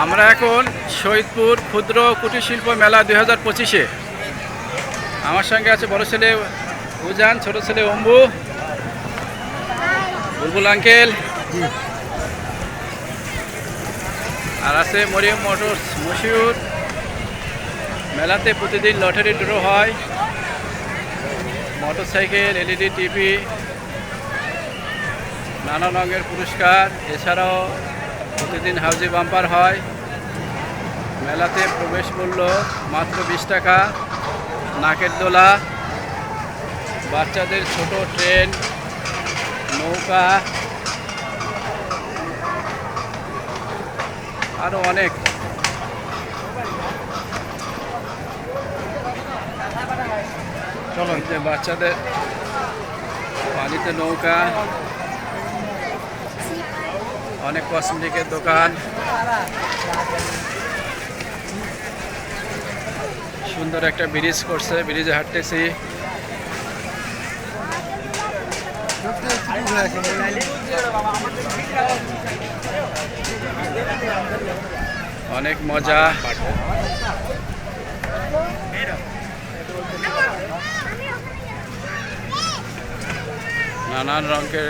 আমরা এখন শহীদপুর ক্ষুদ্র কুটির শিল্প মেলা দুই হাজার পঁচিশে। আমার সঙ্গে আছে বড় ছেলে উজান, ছোট ছেলে অম্বু, বুলবুল আঙ্কেল, আর আছে মরিয়ম মোটরস মশিউর। মেলাতে প্রতিদিন লটারি ড্র হয়, মোটরসাইকেল, এলইডি, টিভি, নানা রঙের পুরস্কার, এছাড়াও প্রতিদিন হাউজি বাম্পার হয়। মেলাতে প্রবেশ মূল্য মাত্র বিশ টাকা। নাকের দোলা। বাচ্চাদের ছোট ট্রেন নৌকা। আরও অনেক। চলো যে বাচ্চাদের পানিতে নৌকা। অনেক কসমেটিকের দোকান। সুন্দর একটা ব্রিজ করছে ব্রিজে হাঁটতেছি। অনেক মজা। নানান রঙের